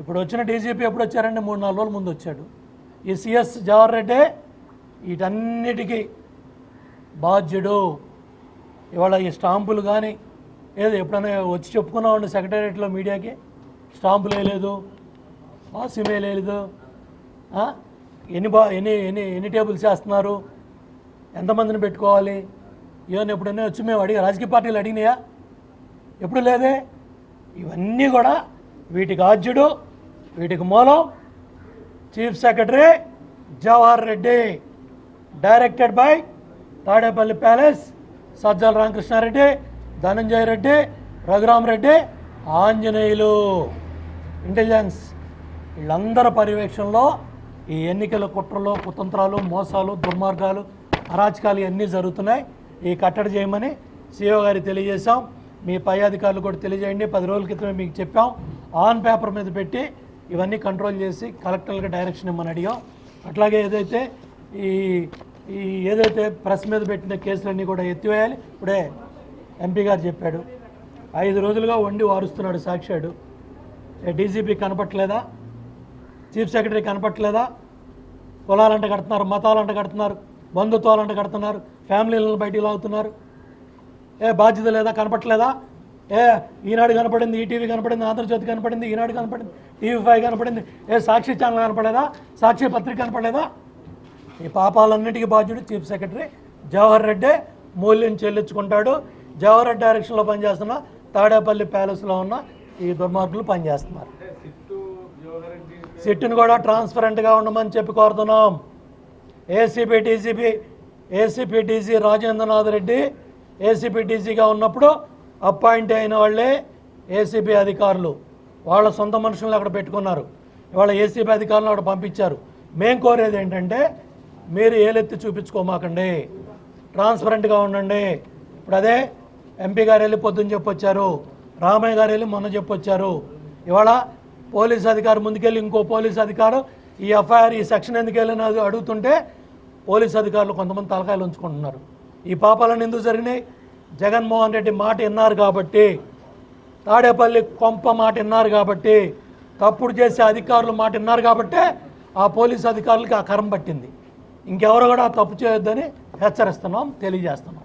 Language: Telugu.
ఇప్పుడు వచ్చిన డీజీపీ ఎప్పుడు వచ్చారండి? మూడు నాలుగు రోజుల ముందు వచ్చాడు. ఈ సిఎస్ జవహర్ రెడ్డి వీటన్నిటికీ బాధ్యుడు. ఇవాళ ఈ స్టాంపులు కానీ ఏదో ఎప్పుడైనా వచ్చి చెప్పుకున్నామండి సెక్రటేరియట్లో మీడియాకి. స్టాంపులు వేయలేదు వాసిం వేయలేదు. ఎన్ని బా ఎన్ని ఎన్ని ఎన్ని టేబుల్స్ వేస్తున్నారు? ఎంతమందిని పెట్టుకోవాలి? ఏమైనా ఎప్పుడైనా వచ్చి మేము అడిగి రాజకీయ పార్టీలు అడిగినాయా? ఎప్పుడు లేదే? ఇవన్నీ కూడా వీటికి ఆద్యుడు వీటికి మూలం chief secretary Jawahar Reddy directed by Tadepalli palace Sajjala Ramakrishna Reddy Dhananjaya Reddy Raghuram Reddy Anjaneyulu. Intelligence. వీళ్ళందరి పర్యవేక్షణలో ఈ ఎన్నికల కుట్రలు కుతంత్రాలు మోసాలు దుర్మార్గాలు అరాచకాలు ఇవన్నీ జరుగుతున్నాయి. ఈ కట్టడి చేయమని సీఓ గారికి తెలియజేశాం. మీ పై అధికారులు కూడా తెలియజేయండి. పది రోజుల క్రితమే మీకు చెప్పాం. ఆన్ పేపర్ మీద పెట్టి ఇవన్నీ కంట్రోల్ చేసి కలెక్టర్లకు డైరెక్షన్ ఇమ్మని అడిగాం. అట్లాగే ఏదైతే ఈ ఈ ఏదైతే ప్రెస్ మీద పెట్టిన కేసులన్నీ కూడా ఎత్తివేయాలి. ఇప్పుడే ఎంపీ గారు చెప్పాడు ఐదు రోజులుగా వండి వారుస్తున్నాడు సాక్షాడు డీజీపీ కనపట్లేదా చీఫ్ సెక్రటరీ కనపట్లేదా కులాలంట కడుతున్నారు మతాలంట కడుతున్నారు బంధుత్వాలంట కడుతున్నారు ఫ్యామిలీలను బయటికి లాగుతున్నారు. ఏ బాధ్యత లేదా? కనపట్లేదా ఏ ఈనాడు కనపడింది ఈటీవీ కనపడింది ఆంధ్రజ్యోతి కనపడింది ఈనాడు కనపడింది టీవీ ఫైవ్ కనపడింది. ఏ సాక్షి ఛానల్ కనపడలేదా? సాక్షి పత్రిక కనపడలేదా? ఈ పాపాలన్నిటికీ బాధ్యుడు చీఫ్ సెక్రటరీ జవహర్ రెడ్డి మూల్యం చెల్లించుకుంటాడు. జవహర్ రెడ్డి డైరెక్షన్లో పనిచేస్తున్న తాడేపల్లి ప్యాలెస్లో ఉన్న ఈ దుర్మార్గులు పనిచేస్తున్నారు. సిట్టును కూడా ట్రాన్స్పరెంట్గా ఉండమని చెప్పి కోరుతున్నాం. ACP DCP ACP DC Rajendranath Reddy ACP డీసీగా ఉన్నప్పుడు అపాయింట్ అయిన వాళ్ళే ఏసీబీ అధికారులు. వాళ్ళ సొంత మనుషులను అక్కడ పెట్టుకున్నారు. ఇవాళ ఏసీబీ అధికారులను అక్కడ పంపించారు. మేం కోరేది ఏంటంటే మీరు ఏలెత్తి చూపించుకోమాకండి. ట్రాన్స్పరెంట్గా ఉండండి. ఇప్పుడు అదే ఎంపీ గారు వెళ్ళి పొద్దున్న చెప్పొచ్చారు. రామయ్య గారు వెళ్ళి మొన్న చెప్పొచ్చారు. ఇవాళ పోలీస్ అధికారి ముందుకెళ్ళి ఇంకో పోలీస్ అధికారు ఈ ఎఫ్ఐఆర్ ఈ సెక్షన్ ఎందుకు వెళ్ళిన అడుగుతుంటే పోలీస్ అధికారులు కొంతమంది తలకాయలు ఉంచుకుంటున్నారు. ఈ పాపాలను ఎందుకు జరిగినాయి? జగన్మోహన్ రెడ్డి మాట విన్నారు కాబట్టి తాడేపల్లి కొంప మాట విన్నారు కాబట్టి తప్పుడు చేసే అధికారులు మాట విన్నారు కాబట్టే ఆ పోలీస్ అధికారులకి ఆ కరం పట్టింది. ఇంకెవరు కూడా తప్పు చేయొద్దని హెచ్చరిస్తున్నాం తెలియజేస్తున్నాం.